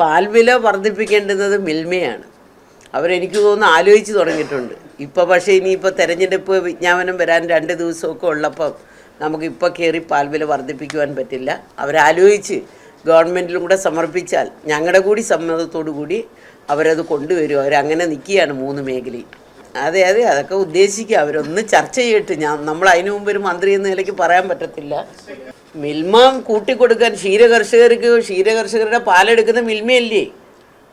പാൽവില വർദ്ധിപ്പിക്കേണ്ടുന്നത് മിൽമയാണ്. അവരെനിക്ക് തോന്നുന്നു ആലോചിച്ച് തുടങ്ങിയിട്ടുണ്ട്. ഇപ്പോൾ പക്ഷേ ഇനിയിപ്പോൾ തെരഞ്ഞെടുപ്പ് വിജ്ഞാപനം വരാൻ രണ്ട് ദിവസമൊക്കെ ഉള്ളപ്പം നമുക്കിപ്പോൾ കയറി പാൽവില വർദ്ധിപ്പിക്കുവാൻ പറ്റില്ല. അവരാലോചിച്ച് ഗവൺമെന്റിലും കൂടെ സമർപ്പിച്ചാൽ ഞങ്ങളുടെ കൂടി സമ്മതത്തോടു കൂടി അവരത് കൊണ്ടുവരും. അവരങ്ങനെ നിൽക്കുകയാണ് മൂന്ന് മേഖലയും അതെ അതെ അതൊക്കെ ഉദ്ദേശിക്കുക. അവരൊന്ന് ചർച്ച ചെയ്യട്ടെ. ഞാൻ നമ്മൾ അതിനു മുമ്പ് ഒരു മന്ത്രി എന്ന നിലയ്ക്ക് പറയാൻ പറ്റത്തില്ല. മിൽമ കൂട്ടിക്കൊടുക്കാൻ ക്ഷീരകർഷകർക്ക് ക്ഷീരകർഷകരുടെ പാലെടുക്കുന്ന മിൽമയല്ലേ?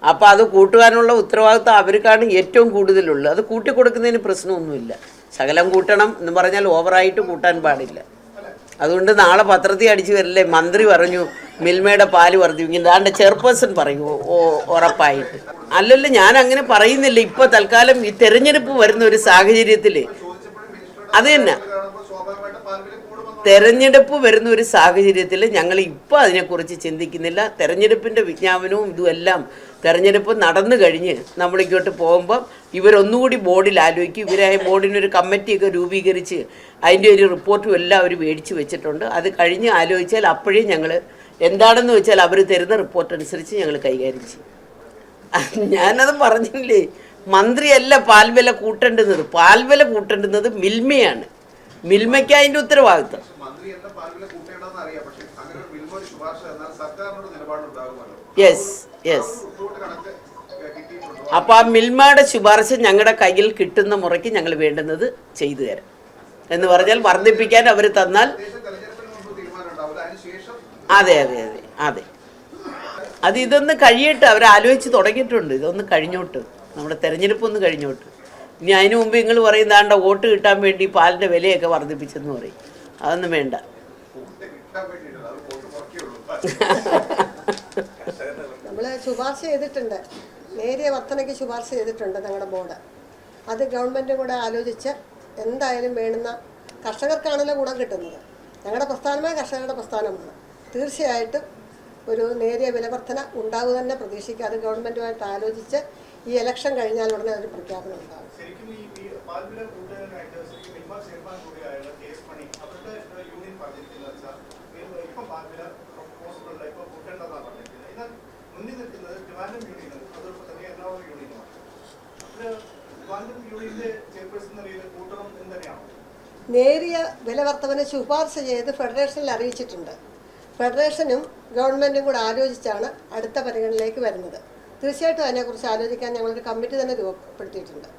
അപ്പോൾ അത് കൂട്ടുവാനുള്ള ഉത്തരവാദിത്വം അവർക്കാണ് ഏറ്റവും കൂടുതലുള്ളത്. അത് കൂട്ടിക്കൊടുക്കുന്നതിന് പ്രശ്നമൊന്നുമില്ല. ശകലം കൂട്ടണം എന്ന് പറഞ്ഞാൽ ഓവറായിട്ട് കൂട്ടാൻ പാടില്ല. അതുകൊണ്ട് നാളെ പത്രത്തിൽ അടിച്ചു വരില്ലേ? മന്ത്രി പറഞ്ഞു മിൽമയുടെ പാൽ വർദ്ധിപ്പിക്കും. അതാണ്ട് ചെയർപേഴ്സൺ പറയൂ ഉറപ്പായിട്ട്. അല്ലല്ലോ ഞാൻ അങ്ങനെ പറയുന്നില്ല. ഇപ്പോൾ തൽക്കാലം ഈ തെരഞ്ഞെടുപ്പ് വരുന്ന ഒരു സാഹചര്യത്തിൽ അത് തന്നെ. തെരഞ്ഞെടുപ്പ് വരുന്ന ഒരു സാഹചര്യത്തിൽ ഞങ്ങൾ ഇപ്പോൾ അതിനെക്കുറിച്ച് ചിന്തിക്കുന്നില്ല. തെരഞ്ഞെടുപ്പിന്റെ വിജ്ഞാപനവും ഇതുമെല്ലാം തെരഞ്ഞെടുപ്പ് നടന്നു കഴിഞ്ഞ് നമ്മളിങ്ങോട്ട് പോകുമ്പം ഇവരൊന്നുകൂടി ബോർഡിൽ ആലോചിക്കും. ഇവരായ ബോർഡിനൊരു കമ്മിറ്റിയൊക്കെ രൂപീകരിച്ച് അതിന്റെ ഒരു റിപ്പോർട്ടും എല്ലാം അവർ മേടിച്ച് വെച്ചിട്ടുണ്ട്. അത് കഴിഞ്ഞ് ആലോചിച്ചാൽ അപ്പോഴേ ഞങ്ങൾ എന്താണെന്ന് വെച്ചാൽ അവർ തരുന്ന റിപ്പോർട്ട് അനുസരിച്ച് ഞങ്ങൾ കൈകാര്യം ചെയ്യും. ഞാനത് പറഞ്ഞില്ലേ? മന്ത്രിയല്ല പാൽവില കൂട്ടേണ്ടുന്നത്. പാൽവില കൂട്ടേണ്ടുന്നത് മിൽമയാണ്. മിൽമയ്ക്ക് അതിന്റെ ഉത്തരവാദിത്വം. യെസ് യെസ് അപ്പോൾ ആ മിൽമയുടെ ശുപാർശ ഞങ്ങളുടെ കയ്യിൽ കിട്ടുന്ന മുറയ്ക്ക് ഞങ്ങൾ വേണ്ടുന്നത് ചെയ്തു തരാം. എന്ന് പറഞ്ഞാൽ വർദ്ധിപ്പിക്കാൻ അവർ തന്നാൽ അതെ അതെ അതെ അതെ. അത് ഇതൊന്ന് കഴിയട്ടെ. അവർ ആലോചിച്ച് തുടങ്ങിയിട്ടുണ്ട്. ഇതൊന്ന് കഴിഞ്ഞോട്ട്. നമ്മുടെ തെരഞ്ഞെടുപ്പ് ഒന്ന് കഴിഞ്ഞോട്ട്. ഇനി അതിനു മുമ്പ് നിങ്ങൾ പറയുന്നതാണ്ട വോട്ട് കിട്ടാൻ വേണ്ടി പാലിന്റെ വിലയൊക്കെ വർദ്ധിപ്പിച്ചെന്ന് പറയും. അതൊന്നും വേണ്ട. നമ്മൾ ശുപാർശ ചെയ്തിട്ടുണ്ട്. നേരിയ വർധനയ്ക്ക് ശുപാർശ ചെയ്തിട്ടുണ്ട് ഞങ്ങളുടെ ബോർഡ്. അത് ഗവൺമെന്റ് കൂടെ ആലോചിച്ച് എന്തായാലും വേണ്ടുന്ന കർഷകർക്കാണല്ലോ ഗുണം കിട്ടുന്നത്. ഞങ്ങളുടെ പ്രസ്ഥാനമായ കർഷകരുടെ പ്രസ്ഥാനമാണ്. തീർച്ചയായിട്ടും ഒരു നേരിയ വിലവർധന ഉണ്ടാവുക തന്നെ പ്രതീക്ഷിക്കുക അത് ഗവൺമെന്റുമായിട്ട് ആലോചിച്ച് ഈ ഇലക്ഷൻ കഴിഞ്ഞാൽ ഉടനെ ഒരു പ്രഖ്യാപനം ഉണ്ടാകും. ശരിക്കും ഈ വർത്തവനെ നേരിയ ശുപാർശ ചെയ്ത് ഫെഡറേഷനിൽ അറിയിച്ചിട്ടുണ്ട്. ഫെഡറേഷനും ഗവൺമെന്റും കൂടെ ആലോചിച്ചാണ് അടുത്ത പരിഗണനയിലേക്ക് വരുന്നത്. തീർച്ചയായിട്ടും അതിനെക്കുറിച്ച് ആലോചിക്കാൻ ഞങ്ങളൊരു കമ്മിറ്റി തന്നെ രൂപപ്പെടുത്തിയിട്ടുണ്ട്.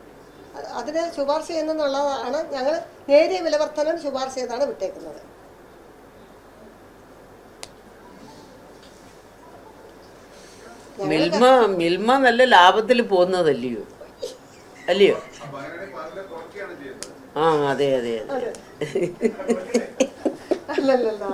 അത് അതിന് ശുപാർശ ചെയ്യുന്നതെന്നുള്ളതാണ് ഞങ്ങൾ നേരിയ വിലവർത്തനം ശുപാർശ ചെയ്താണ് വിട്ടേക്കുന്നത്. മിൽമ മിൽമ നല്ല ലാഭത്തിൽ പോകുന്നതല്ലയോ? അല്ലയോ? ആ അതെ അതെ അതെ. അല്ലല്ലല്ല.